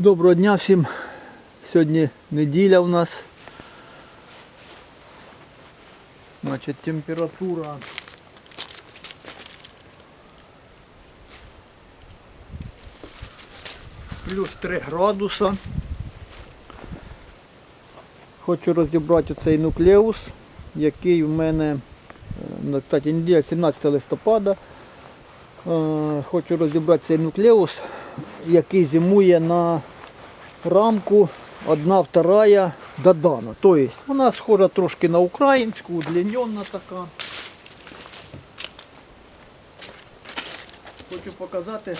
Доброго дня всім. Сьогодні неділя у нас. Значить, температура. Плюс 3 градуса. Хочу розібрати цей нуклеус, який в мене, е, кстати, неділя 17 листопада. Е, Хочу розібрати цей нуклеус, який зимує на рамку одна вторая додана. Тобто вона схожа трошки на українську, удлінена така. Хочу показати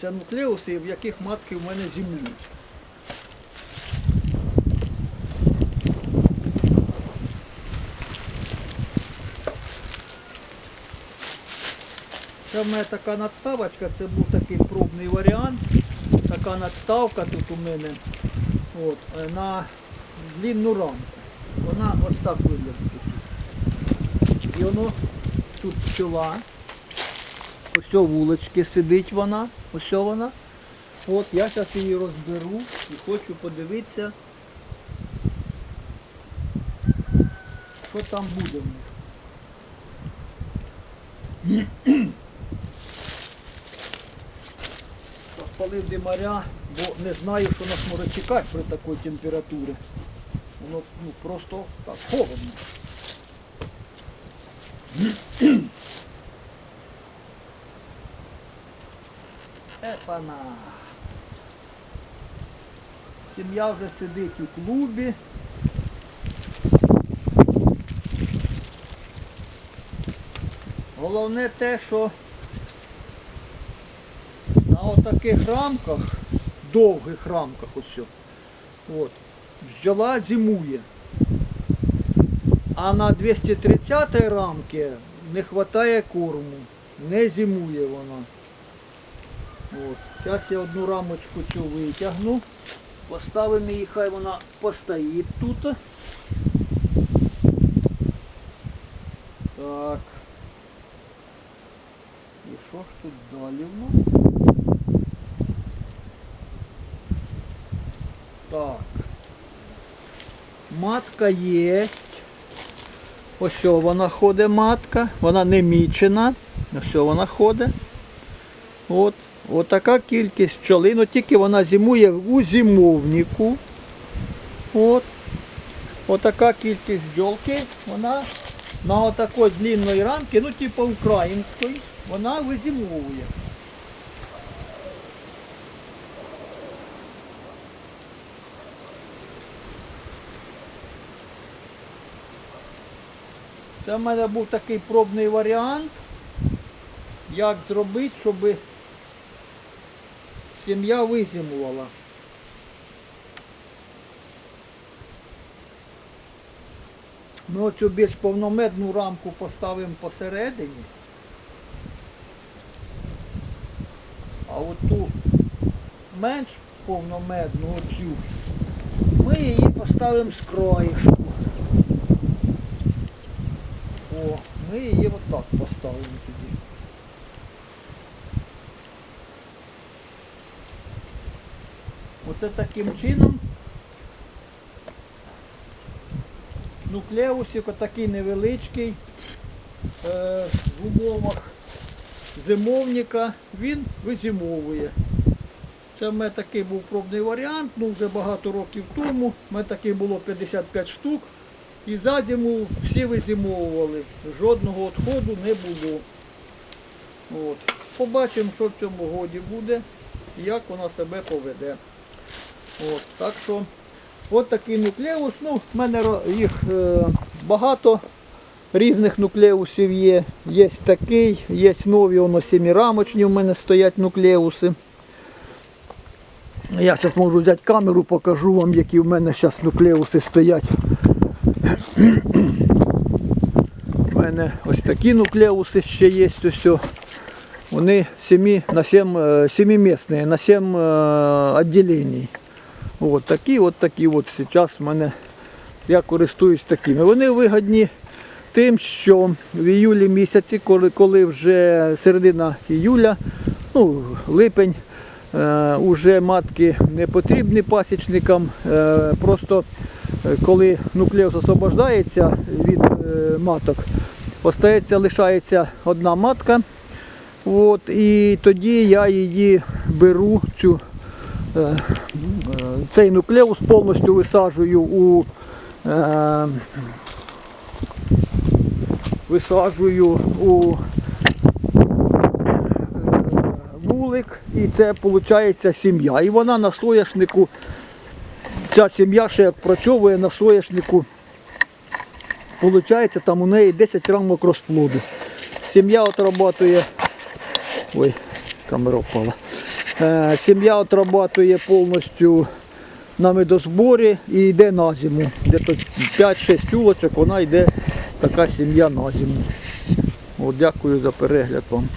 це нуклеуси, в яких матки в мене зимують. Це в мене така надставочка, це був такий пробний варіант. Така надставка тут у мене от, е, на длинну рамку. Вона ось так виглядає. І воно тут пчола. Ось о вулички сидить вона. Ось вона. От я зараз її розберу і хочу подивитися, що там буде в них. Спалив димаря, бо не знаю, що нас може чекати при такій температурі. Воно ну, просто так холодно. Епана. Сім'я вже сидить у клубі. Головне те, що отаких рамках, довгих рамках ось, от, бджола зимує. А на 230 рамки не вистачає корму, не зимує вона. От. Зараз я одну рамочку цю витягну, поставимо її, хай вона постоїть тут. Так. Що ж тут далі в нас? Так. Матка є. Ось вона ходить матка. Вона не мічена. Ось вона ходить. От така кількість пчоли. Ну тільки вона зимує у зимовнику. От. Отака кількість бджолки. Вона на отакій длинної рамки, ну типу української, вона визимовує. Це в мене був такий пробний варіант, як зробити, щоб сім'я визимувала. Ми оцю більш повномедну рамку поставимо посередині. Оту менш повномедну оцю ми її поставимо з краєшку. О, ми її отак поставимо тоді. Оце таким чином нуклеусик отакий невеличкий е, в умовах зимовника він визимовує. Це в мене такий був пробний варіант, ну вже багато років тому. У мене таких було 55 штук. І за зиму всі визимовували. Жодного відходу не було. От. Побачимо, що в цьому годі буде, як вона себе поведе. От. Так що От такий нуклеус. Ну, в мене їх е, багато різних нуклеусів є. Є такий, є нові, воно сімірамочні в мене стоять нуклеуси. Я зараз можу взяти камеру, покажу вам, які в мене зараз нуклеуси стоять. У мене ось такі нуклеуси ще є. Ось. Вони 7, на 7, 7 місні, на 7 відділень. От такі, от такі от зараз в мене я користуюсь такими. Вони вигодні тим, що в іюлі місяці, коли, коли вже середина іюля, ну, липень, Е, уже матки не потрібні пасічникам. Е, просто е, коли нуклеус освобождається від е, маток, остається, лишається одна матка. От, і тоді я її беру, цю, е, цей нуклеус повністю висаджую у е, висаджую у е, вулик, і це виходить сім'я. І вона на соняшнику, ця сім'я ще працьовує на соняшнику. Получається, там у неї 10 рамок розплоду. Сім'я отрабатує. Ой, камера впала. Е, сім'я отрабатує повністю на медозборі і йде на зиму. Десь 5-6 улочок, вона йде така сім'я на зиму. Дякую за перегляд вам.